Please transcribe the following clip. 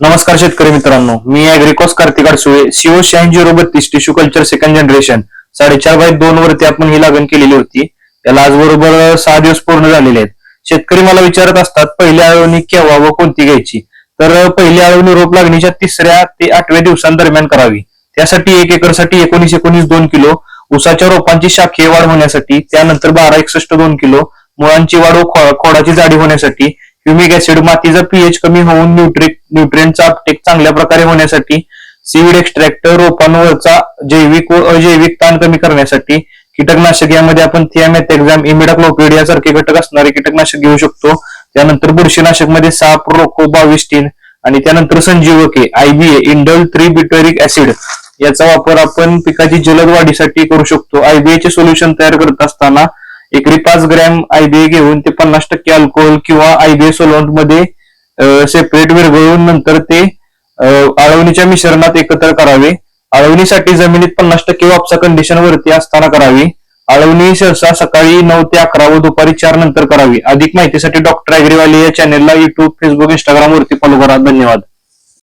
नमस्कार शेतकरी मित्रांनो मी अॅग्रिकॉस कार्तिक अडसुळे सीओ शहाऐंशी झिरो बत्तीस टिश्यू कल्चर सेकंड जनरेशन साडेचार बाय दोन वरती आपण ही लागण केलेली होती. त्याला आज बरोबर सहा दिवस पूर्ण झालेले आहेत. शेतकरी मला विचारत असतात पहिली आळवणी केव्हा व कोणती घ्यायची? तर पहिली आळवणी रोप लागणीच्या तिसऱ्या ते आठव्या दिवसांदरम्यान करावी. त्यासाठी एक एकरसाठी एकोणीस एकोणीस दोन किलो ऊसाच्या रोपांची शाखीय वाढ होण्यासाठी त्यानंतर बारा एकसष्ट दोन किलो मुळांची वाढ खोडाची जाडी होण्यासाठी ह्युमिक ऍसिड मातीचा पीएच कमी होऊन न्यूट्रिक न्यूट्रिएंटचा अपटेक चांगल्या प्रकारे होण्यासाठी सीड एक्स्ट्रॅक्टर रोपांवरचा जैविक व अजैविक ताण कमी करण्यासाठी कीटकनाशक यामध्ये आपण थियामेथ एक्झाम इमिडाक्लोपिड यासारखे घटक असणारे कीटकनाशक घेऊ शकतो. त्यानंतर बुरशीनाशकमध्ये साप रोको बाविस्टीन आणि त्यानंतर संजीवके IBA indole three butyric acid याचा वापर आपण पिकाची जलद वाढीसाठी करू शकतो. आयबीए चे सोल्युशन तयार करत असताना एकरी पाच ग्रॅम आयबीए घेऊन ते पन्नास टक्के अल्कोहोल किंवा आयबीए सोलवंटमध्ये सेपरेट विरघळून नंतर ते आळवणीच्या मिश्रणात एकत्र करावे. आळवणीसाठी जमिनीत पन्नास टक्के वापसा कंडिशन वरती असताना करावी. आळवणी सहसा सकाळी नऊ ते अकरा व दुपारी चार नंतर करावी. अधिक माहितीसाठी डॉक्टर अॅग्रीवाले या चॅनेलला युट्यूब फेसबुक इंस्टाग्राम वरती फॉलो करा. धन्यवाद.